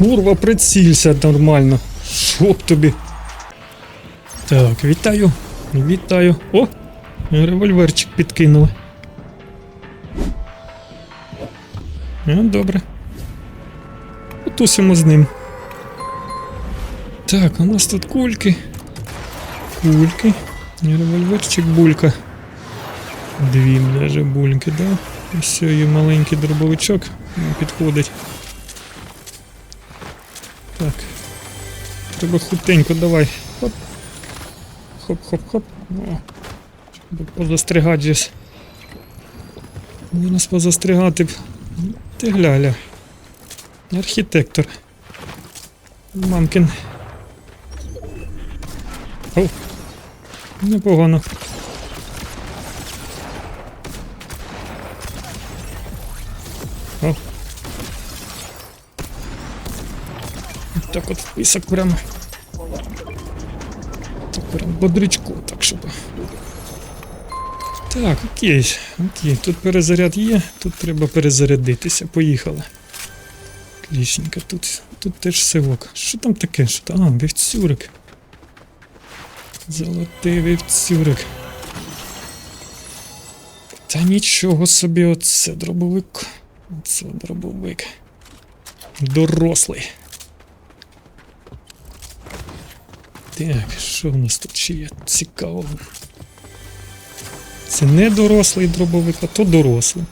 Курва, прицілься нормально. Щоб тобі. Так, вітаю. Вітаю. О! Револьверчик підкинули. Ну, добре. Потусимо з ним. Так, у нас тут кульки. Кульки. Револьверчик булька. Дві даже бульки, да? Все, є маленький дробовичок. Підходить. Так. Треба хутенько, давай. Хоп. Хоп-хоп-хоп. Позастригати жесь. У нас позастригати б. Ти гля-гля. Архітектор. Мамкин. О. Непогано. О. Так от писок прямо. Так прям бодрячку, так щоб. Так, окей, окей. Тут перезаряд є, тут треба перезарядитися. Поїхали. Отлічненько, тут, тут теж сивок. Що там таке? Що там? А, вівцюрик. Золотий вівцюрик. Та нічого собі, оце дробовик. Оце дробовик. Дорослий. Так, що в нас тут ще є? Цікаво. Це не дорослий дробовик, а то дорослий.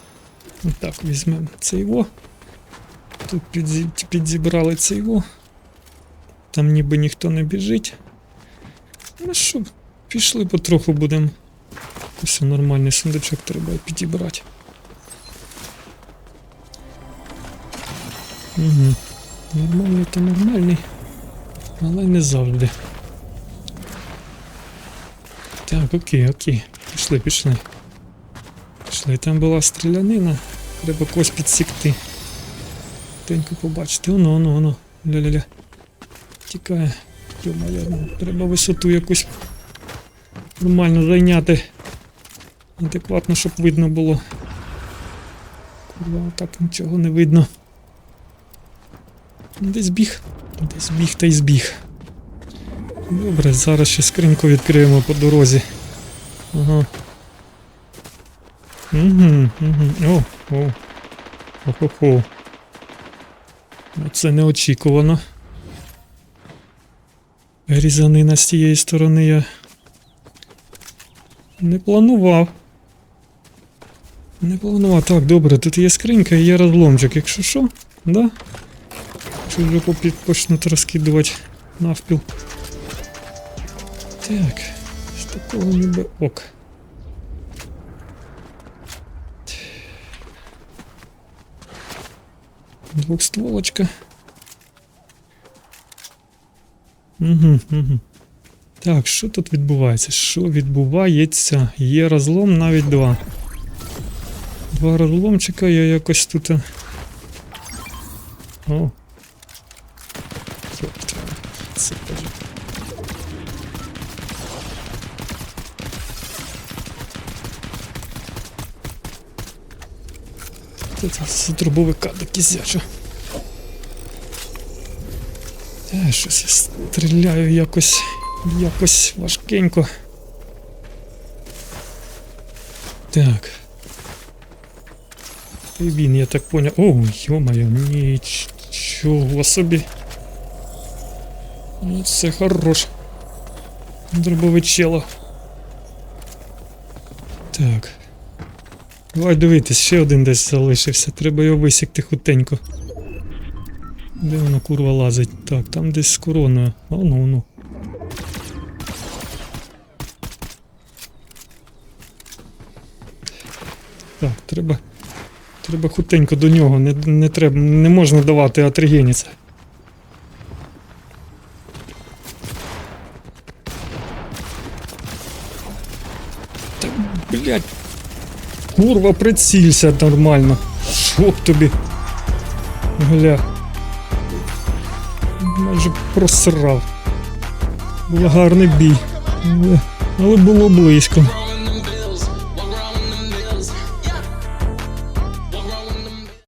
Отак візьмемо цей во. Тут підзі... підзібрали цей во. Там ніби ніхто не біжить. Ну що, пішли потроху будемо. Ось нормальний сундучок треба підібрати. Угу. Нормальний то нормальний, але не завжди. Так, окей, окей. Пішли, пішли. Пішли. Там була стрілянина. Треба когось підсікти. Тенько побачити. Оно, оно, оно. Ля-ля-ля. Тікає. Ну, треба висоту якусь нормально зайняти. Адекватно, щоб видно було. Курва, так нічого не видно. Десь біг. Десь біг та й збіг. Добре, зараз ще скриньку відкриємо по дорозі. Ага. Угу, угу. О, о. Хо-хо-хо. Ну, Це неочікувано. Різанина з тієї сторони я не планував. Не планував. Так, добре, тут є скринька і є розломчик, якщо що, да? Попі- почнуть розкидувати навпіл. Так, з такого ніби ок. Двохстволочка. Угу, угу. Так, що тут відбувається? Що відбувається? Є розлом навіть два. Два розломчика я якось тут. е, О. Йоп, твою, Це Це з трубовика до кізяча. Та, щось я стріляю якось. якось важкенько. Так. І він, я так поняв. О, йо-моє, нічого собі. Ну, це хорош. Дробовичело. Так. Давай дивитись, ще один десь залишився. Треба його висікти хутенько. Де воно курва лазить? Так, там десь з короною. О, ну, ну. Так, треба. Треба хутенько до нього, не, не треба, не можна давати атригеніця. Та, блядь. Курва, прицілься нормально. Оп тобі. Гля. Майже просрав. Був гарний бій. Але- Але було близько.